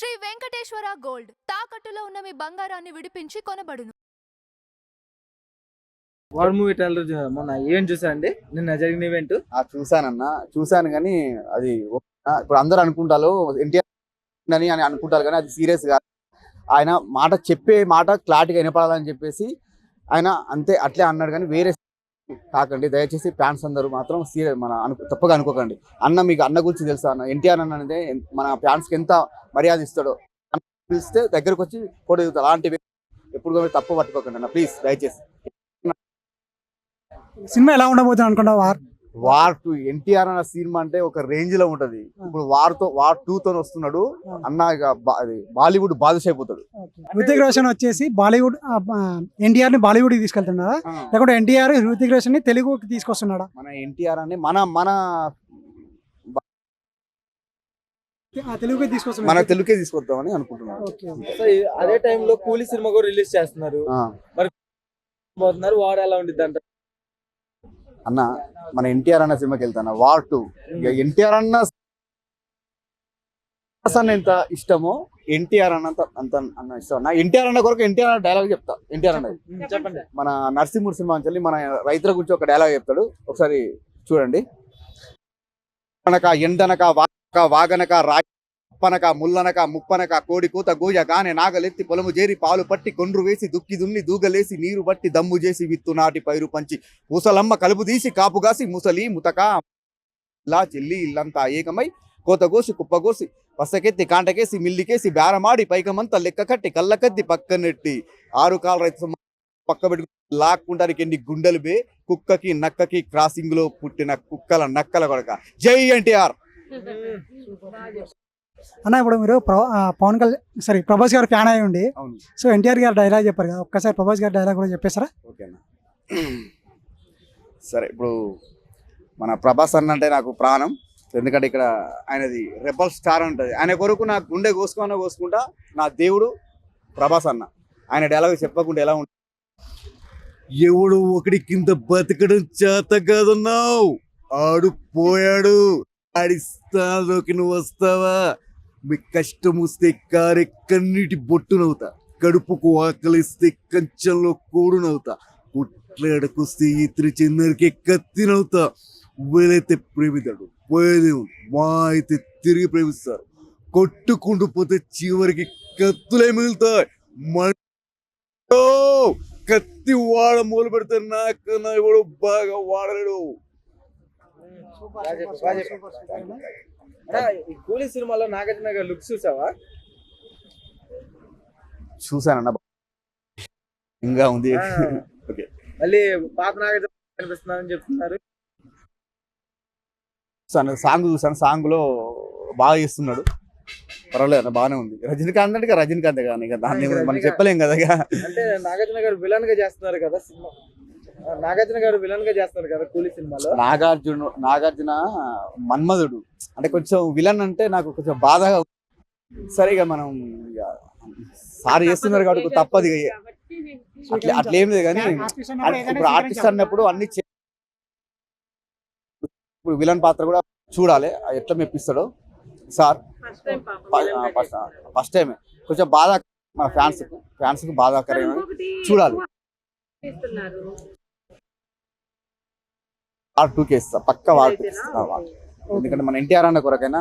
Shri Venkateswara gold. తాకట్టులో ఉన్న మీ బంగారాన్ని విడిపించి కొనబడును. వార్ మూవీ ట్రైలర్ మొన్న ఈవెంట్ చూసా అండి? నిన్న జరిగిన ఈవెంట్ ఆ చూసానన్న చూసాను కానీ అది ఇప్పుడు అందరూ అనుకుంటారు ఎన్టీఆర్ అని అని అనుకుంటారు కానీ అది సీరియస్గా ఆయన మాట చెప్పే మాట క్లారిటీగా వినపడాలని చెప్పేసి ఆయన అంతే అట్లే అన్నాడు కానీ వేరే కాకండి దయచేసి ఫ్యాన్స్ అందరూ మాత్రం సీరియల్ మన అను తప్పగా అనుకోకండి. అన్న మీకు అన్న గురించి తెలుసా? అన్న ఎన్టీఆర్ అన్న అనేది మన ఫ్యాన్స్కి ఎంత మర్యాద ఇస్తాడో పిలిస్తే దగ్గరకు వచ్చి ఫోటో దిగుతాడు. అలాంటివి ఎప్పుడు కూడా తప్పు పట్టుకోకండి అన్న. ప్లీజ్ దయచేసి. సినిమా ఎలా ఉండబోతుంది అనుకున్నా వార్ టూ ఎన్టీఆర్ అన్న సినిమా అంటే ఒక రేంజ్లో ఉంటది. ఇప్పుడు వార్తో వార్ టూ తో వస్తున్నాడు. అన్న ఇక బా- అది బాలీవుడ్ బాదుష అయిపోతాడు. హృతిక్ రోషన్ వచ్చేసి బాలీవుడ్ ఎన్టీఆర్ని బాలీవుడ్కి తీసుకెళ్తున్నారా లేకుంటే ఎన్టీఆర్ హృతిక్ రోషన్ని తెలుగుకి తీసుకొస్తున్నాడా? మన ఎన్టీఆర్ అని మన మన ఆ, తెలుగుకి మన తెలుగుకే తీసుకొద్దామని అనుకుంటున్నాను. అదే టైంలో కూలీ సినిమా కూడా రిలీజ్ చేస్తున్నారు. పోతున్నారు వాడు ఎలా ఉండిద్ది అంట అన్న మన ఎన్టీఆర్ అన్న సినిమాకి వెళ్తాను వార్ టూ. ఎన్టీఆర్ అన్న అన్న ఎంత ఇష్టమో ఎన్టీఆర్ అన్నంత అంత అన్న ఇష్టం. నా ఎన్టీఆర్ అన్న కొరకు ఎన్టీఆర్ అన్న డైలాగ్ చెప్తా. ఎన్టీఆర్ అన్న. చెప్పండి. మన నరసింహుడు సినిమా వెళ్ళి మన రైతుల గురించి ఒక డైలాగ్ చెప్తాడు. ఒకసారి చూడండి. అనక ఎండనక వాగనక ముప్పనక ముల్లనక ముప్పనక కోడి కూత గోయ గానే నాగలెత్తి పొలము చేరి పాలు పట్టి కొండ్రు వేసి దుక్కి దున్ని దూగలేసి నీరు బట్టి దమ్ము చేసి విత్తు నాటి పైరు పంచి. ముసలమ్మ కలుపు తీసి కాపుగాసి ముసలి ముతక. ఇలా చెల్లి ఇల్లంతా ఏకమై కోతగోసి కుప్పగోసి పసకెత్తి కాంటకేసి మిల్లికేసి బేరమాడి పైకమంతా లెక్క కట్టి కళ్ళకద్ది పక్కనెట్టి. ఆరు కాల రైతు సొమ్ము పక్క లాక్కుంటానికి ఎన్ని గుండెలు బే? కుక్కకి నక్కకి క్రాసింగ్లో పుట్టిన కుక్కల నక్కల కొడక. జై ఎన్టీఆర్! అన్న ఇప్పుడు మీరు పవన్ కళ్యాణ్ సారీ ప్రభాస్ గారు ఫ్యాన్ అయి ఉండి సో ఎన్టీఆర్ గారు డైలాగ్ చెప్పారు కదా ఒక్కసారి ప్రభాస్ గారి డైలాగ్ కూడా చెప్పేసారా ఓకేనా సరే ఇప్పుడు మన ప్రభాస్ అన్న అంటే నాకు ప్రాణం. ఎందుకంటే ఇక్కడ ఆయనది రెబల్ స్టార్ ఉంటుంది. ఆయన కొరకు నా గుండె కోసుకున్నా కోసుకుంటా నా దేవుడు ప్రభాస్ అన్న. ఆయన డైలాగ్ చెప్పకుండా ఎలా ఉంటుంది ఎవడు ఒకడి కింద బతకడం చేత కాదన్నావు. ఆడు పోయాడు. ఆడి స్థానంలోకి నువ్వు వస్తావా? మీ కష్టం వస్తే కారే కన్నీటి బొట్టునవుతా. కడుపుకు ఆకలిస్తే కంచంలో కూడునవుతా. పుట్లాడకొస్తే ఇతరి చెందరికి కత్తినవుతా. వీలైతే ప్రేమితాడు పోయేది మా అయితే తిరిగి ప్రేమిస్తారు. కొట్టుకుంటూ పోతే చివరికి కత్తులే మిగులుతాయి. కత్తి వాడ మొదలు పెడితే నాకు నా ఎవడు బాగా వాడలేడు బాగా చెప్పు, బాగా చెప్పు. అన్నా, ఈ కూలీ సినిమాలో నాగార్జున గారి లుక్స్ చూసావా? చూసానన్న ఇంకా ఉంది. మళ్ళీ పాత నాగార్జున కనిపిస్తున్నారని చెప్తున్నారు. చూసాను సాంగ్ చూసాను సాంగ్లో బాగా చేస్తున్నాడు. పర్వాలేదు అన్న బాగానే ఉంది. రజనీకాంత్ అంటే ఇక రజనీకాంత్ కానీ ఇక దాన్ని మనం చెప్పలేం కదా ఇక. అంటే నాగార్జున గారు విలన్గా చేస్తున్నారు కదా సినిమా. నాగార్జున గారు విలన్గా చేస్తున్నారు కదా కూలీ సినిమాలో. నాగార్జున నాగార్జున మన్మధుడు. అంటే కొంచెం విలన్ అంటే నాకు కొంచెం బాధగా ఉంది. సరే ఇక మనం ఇక సార్ చేస్తున్నారు కాబట్టి తప్పదు అట్లా అట్లా లేదు కానీ ఇప్పుడు ఆర్టిస్ట్. అన్నప్పుడు అన్ని ఇప్పుడు విలన్ పాత్ర కూడా చూడాలి. అది ఎట్లా మెప్పిస్తాడో. సార్ ఫస్ట్ ఫస్ట్ టైం కొంచెం బాధ మన ఫ్యాన్స్ ఫ్యాన్స్కు బాధాకరమైన చూడాలి. వార్ టూ కేసు పక్క ఎందుకంటే మన ఎన్టీఆర్ అన్న కొరకైనా